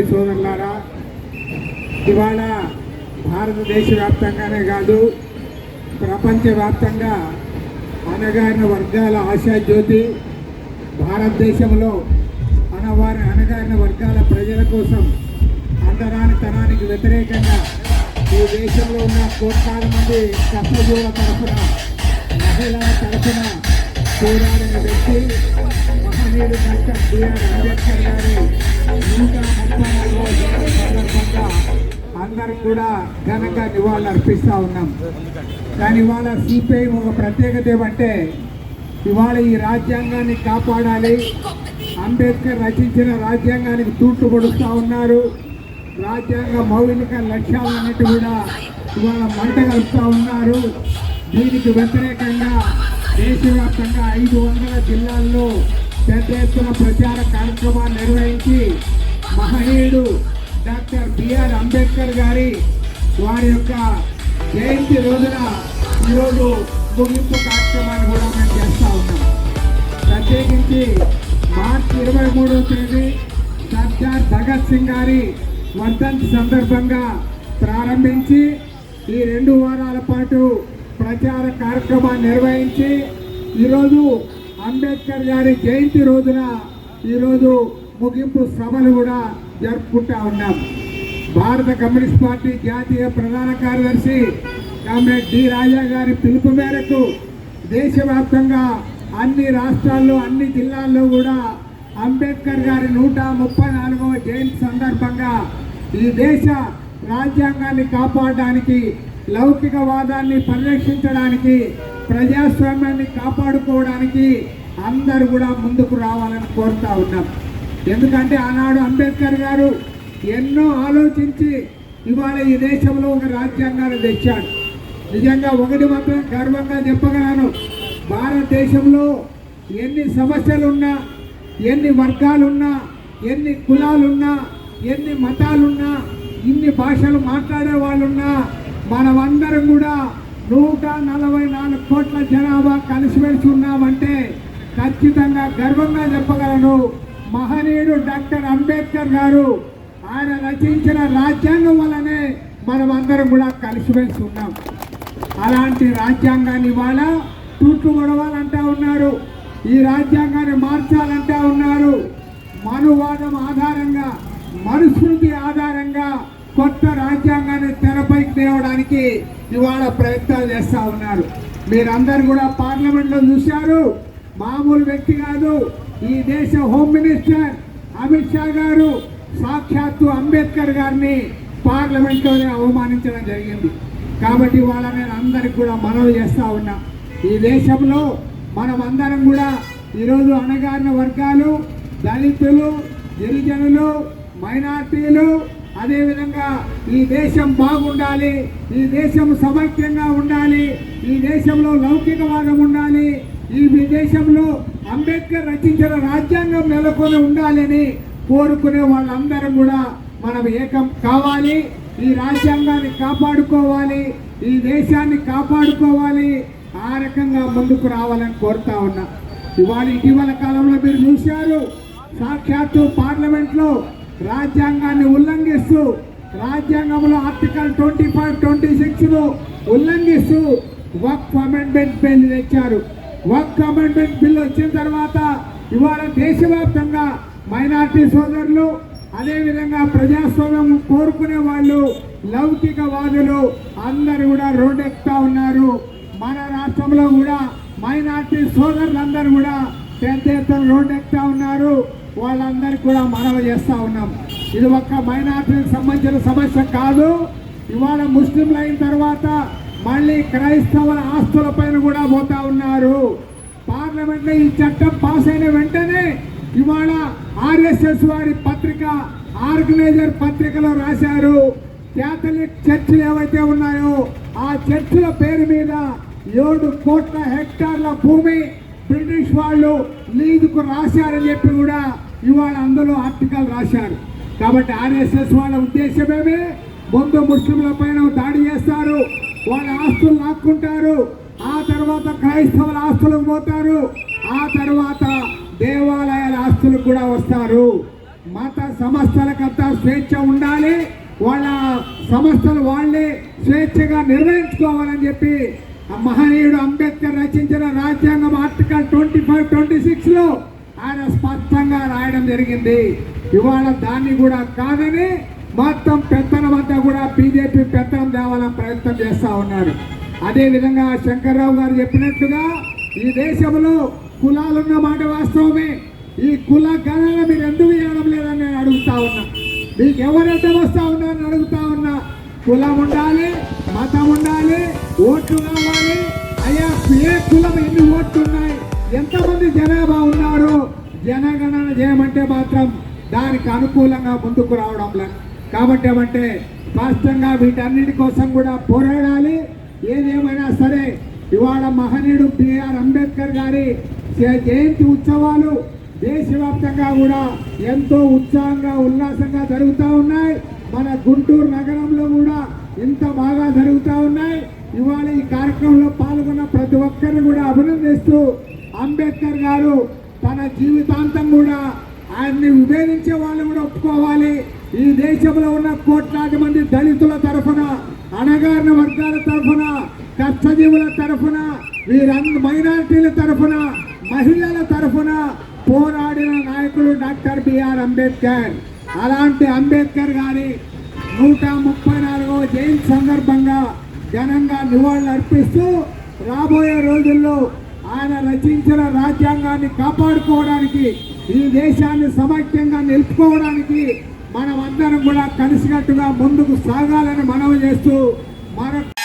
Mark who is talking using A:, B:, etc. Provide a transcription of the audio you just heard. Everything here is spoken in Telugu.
A: సోదరి సోదరులారా ఇవాళ భారతదేశ వ్యాప్తంగానే కాదు ప్రపంచవ్యాప్తంగా అనగారిన వర్గాల ఆశాజ్యోతి భారతదేశంలో అనవారి అనగారిన వర్గాల ప్రజల కోసం అంటరానితనానికి వ్యతిరేకంగా ఈ దేశంలో ఉన్న కోట్లాది మంది కష్టజీవుల తరఫున మహిళల తరఫున పోరాడిన వ్యక్తి మహనీయుడు డాక్టర్ బిఆర్ అంబేద్కర్ గారి అందరం కూడా ఘనంగా నివాళులు అర్పిస్తూ ఉన్నాం. కానీ ఇవాళ సిపిఐ ఒక ప్రత్యేకత ఏమంటే ఇవాళ ఈ రాజ్యాంగాన్ని కాపాడాలి. అంబేద్కర్ రచించిన రాజ్యాంగానికి తూట్లు కొడుస్తూ ఉన్నారు. రాజ్యాంగ మౌలిక లక్ష్యాలన్నిటి కూడా ఇవాళ మంట కలుపుతూ ఉన్నారు. దీనికి వ్యతిరేకంగా దేశవ్యాప్తంగా ఐదు వందల జిల్లాల్లో పెద్ద ఎత్తున ప్రచార కార్యక్రమాన్ని నిర్వహించి మహనీయుడు డాక్టర్ బిఆర్ అంబేద్కర్ గారి వారి యొక్క జయంతి రోజున ఈరోజు ముగింపు కార్యక్రమాన్ని కూడా మేము చేస్తూ ఉన్నాం. ప్రత్యేకించి మార్చి ఇరవై మూడవ తేదీ సర్దార్ భగత్ సింగ్ గారి వర్ధంతి సందర్భంగా ప్రారంభించి ఈ రెండు వారాల పాటు ప్రచార కార్యక్రమాన్ని నిర్వహించి ఈరోజు అంబేద్కర్ గారి జయంతి రోజున ఈరోజు ముగింపు సభలు కూడా జరుపుకుంటా ఉన్నాం. భారత కమ్యూనిస్ట్ పార్టీ జాతీయ ప్రధాన కార్యదర్శి కామ్రేడ్ డి రాజా గారి పిలుపు మేరకు దేశవ్యాప్తంగా అన్ని రాష్ట్రాల్లో అన్ని జిల్లాల్లో కూడా అంబేద్కర్ గారి నూట ముప్పై నాలుగవ జయంతి సందర్భంగా ఈ దేశ రాజ్యాంగాన్ని కాపాడడానికి లౌకికవాదాన్ని పరిరక్షించడానికి ప్రజాస్వామ్యాన్ని కాపాడుకోవడానికి అందరూ కూడా ముందుకు రావాలని కోరుతా ఉన్నాం. ఎందుకంటే ఆనాడు అంబేద్కర్ గారు ఎన్నో ఆలోచించి ఇవాళ ఈ దేశంలో ఒక రాజ్యాంగాన్ని తెచ్చాడు. నిజంగా ఒకటి మాత్రం గర్వంగా చెప్పగలను. భారతదేశంలో ఎన్ని సమస్యలున్నా ఎన్ని వర్గాలున్నా ఎన్ని కులాలున్నా ఎన్ని మతాలున్నా ఇన్ని భాషలు మాట్లాడే వాళ్ళున్నా మనమందరం కూడా నూట నలభై నాలుగు కోట్ల జనాభా కలిసిమెలిసి ఉన్నామంటే ఖచ్చితంగా గర్వంగా చెప్పగలను. మహనీయుడు డాక్టర్ అంబేద్కర్ గారు ఆయన రచించిన రాజ్యాంగం వల్లనే మనం అందరం కూడా కలిసిమెలిసి ఉన్నాం. అలాంటి రాజ్యాంగాన్ని ఇవాళ తూట్లు గొడవాలంటా ఉన్నారు. ఈ రాజ్యాంగాన్ని మార్చాలంటా ఉన్నారు. మనువాదం ఆధారంగా మనుస్మృతి ఆధారంగా కొత్త రాజ్యాంగాన్ని తెరపై తేవడానికి ఇవాళ ప్రయత్నాలు చేస్తూ ఉన్నారు. మీరందరూ కూడా పార్లమెంట్లో చూశారు. మామూలు వ్యక్తి కాదు. ఈ దేశ హోమ్ మినిస్టర్ అమిత్ షా గారు సాక్షాత్తు అంబేద్కర్ గారిని పార్లమెంట్లోనే అవమానించడం జరిగింది. కాబట్టి ఇవాళ నేను అందరికి కూడా మనవి చేస్తూ ఉన్నా. ఈ దేశంలో మనం అందరం కూడా ఈరోజు అణగారిన వర్గాలు దళితులు గిరిజనులు మైనార్టీలు అదేవిధంగా ఈ దేశం బాగుండాలి ఈ దేశం సమైక్యంగా ఉండాలి ఈ దేశంలో లౌకికవాదం ఉండాలి ఈ దేశంలో అంబేద్కర్ రచించిన రాజ్యాంగం నెలకొని ఉండాలని కోరుకునే వాళ్ళందరం కూడా మనం ఏకం కావాలి ఈ రాజ్యాంగాన్ని కాపాడుకోవాలి ఈ దేశాన్ని కాపాడుకోవాలి ఆ రకంగా ముందుకు రావాలని కోరుతా ఉన్నా. ఇవాళ ఇటీవల కాలంలో మీరు చూశారు సాక్షాత్తు పార్లమెంట్లో రాజ్యాంగాన్ని ఉల్లంఘిస్తూ రాజ్యాంగంలో ఆర్టికల్ ట్వంటీ ఫైవ్ ట్వంటీ సిక్స్ను ఉల్లంఘిస్తూ వక్ అమెండ్మెంట్ బిల్ తెచ్చారు. వక్ అమెండ్మెంట్ బిల్ వచ్చిన తర్వాత ఇవాళ దేశవ్యాప్తంగా మైనార్టీ సోదరులు అదేవిధంగా ప్రజాస్వామ్యం కోరుకునే వాళ్ళు లౌకికవాదులు అందరూ కూడా రోడ్డెక్కుతా ఉన్నారు. మన రాష్ట్రంలో కూడా మైనార్టీ సోదరులందరూ కూడా పెద్ద ఎత్తున రోడ్డెక్కుతా ఉన్నారు. వాళ్ళందరికీ కూడా మనవి చేస్తూ ఉన్నాం. ఇది ఒక్క మైనార్టీలకు సంబంధించిన సమస్య కాదు. ఇవాళ ముస్లింలు అయిన తర్వాత మళ్ళీ క్రైస్తవుల ఆస్తుల పైన కూడా పోతా ఉన్నారు. పార్లమెంట్లో ఈ చట్టం పాస్ అయిన వెంటనే ఇవాళ ఆర్ఎస్ఎస్ వారి పత్రిక ఆర్గనైజర్ పత్రికలో రాశారు. క్యాథలిక్ చర్చిలు ఏవైతే ఉన్నాయో ఆ చర్చిల పేరు మీద ఏడు కోట్ల హెక్టార్ల భూమి బ్రిటిష్ వాళ్ళు లీజుకు రాశారని చెప్పి కూడా ఇవాళ అందులో ఆర్టికల్ రాశారు. కాబట్టి ఆర్ఎస్ఎస్ వాళ్ళ ఉద్దేశమేమి ముందు ముస్లింల పైన దాడి చేస్తారు వాళ్ళ ఆస్తులు లాక్కుంటారు ఆ తర్వాత క్రైస్తవుల ఆస్తులకు పోతారు ఆ తర్వాత దేవాలయాల ఆస్తులకు కూడా వస్తారు. మత సంస్థలకంతా స్వేచ్ఛ ఉండాలి వాళ్ళ సంస్థలు వాళ్ళే స్వేచ్ఛగా నిర్వహించుకోవాలని చెప్పి మహనీయుడు అంబేద్కర్ రచించిన రాజ్యాంగం ఆర్టికల్ ట్వంటీ ఫైవ్ ట్వంటీ సిక్స్లో ఆయన స్పష్టంగా రాయడం జరిగింది. ఇవాళ దాన్ని కూడా కాదని మొత్తం పెత్తనం అంతా కూడా బీజేపీ పెత్తనం తేవాలని ప్రయత్నం చేస్తూ ఉన్నారు అదేవిధంగా శంకర్రావు గారు చెప్పినట్లుగా ఈ దేశంలో కులాలున్న మాట వాస్తవమే. ఈ కుల గణన మీరు ఎందుకు చేయడం లేదని నేను అడుగుతా ఉన్నా. మీకు ఎవరైతే వస్తా ఉన్నారని అడుగుతా ఉన్నా. కులం ఉండాలి మతం ఉండాలి ఓట్లు కావాలి అయ్యా ఏ కులం ఎన్ని ఓట్లు ఉన్నాయి ఎంతమంది జనాభా ఉన్నారు జనగణన చేయమంటే మాత్రం దానికి అనుకూలంగా ముందుకు రావడం లేదు కాబట్టి ఏమంటే స్పష్టంగా వీటన్నిటి కోసం కూడా పోరాడాలి. ఏదేమైనా సరే ఇవాళ మహనీయుడు బిఆర్ అంబేద్కర్ గారి జయంతి ఉత్సవాలు దేశవ్యాప్తంగా కూడా ఎంతో ఉత్సాహంగా ఉల్లాసంగా జరుగుతూ ఉన్నాయి. మన గుంటూరు నగరంలో కూడా ఇంత బాగా జరుగుతూ ఉన్నాయి. ఇవాళ ఈ కార్యక్రమంలో పాల్గొన్న ప్రతి ఒక్కరిని కూడా అభినందిస్తూ అంబేద్కర్ గారు తన జీవితాంతం కూడా ఆయన్ని విభేదించే వాళ్ళు కూడా ఒప్పుకోవాలి. ఈ దేశంలో ఉన్న కోట్లాది మంది దళితుల తరఫున అణగారిన వర్గాల తరఫున కష్టజీవుల తరఫున వీరందరూ మైనారిటీల తరఫున మహిళల తరఫున పోరాడిన నాయకుడు డాక్టర్ బిఆర్ అంబేద్కర్. అలాంటి అంబేద్కర్ గారి నూట ముప్పై నాలుగవ జయంతి సందర్భంగా ఘనంగా నివాళులు అర్పిస్తూ రాబోయే రోజుల్లో ఆయన రచించిన రాజ్యాంగాన్ని కాపాడుకోవడానికి ఈ దేశాన్ని సమైక్యంగా నిలుపుకోవడానికి మనం అందరం కూడా కలిసికట్టుగా ముందుకు సాగాలని మనవి చేస్తూ మరొక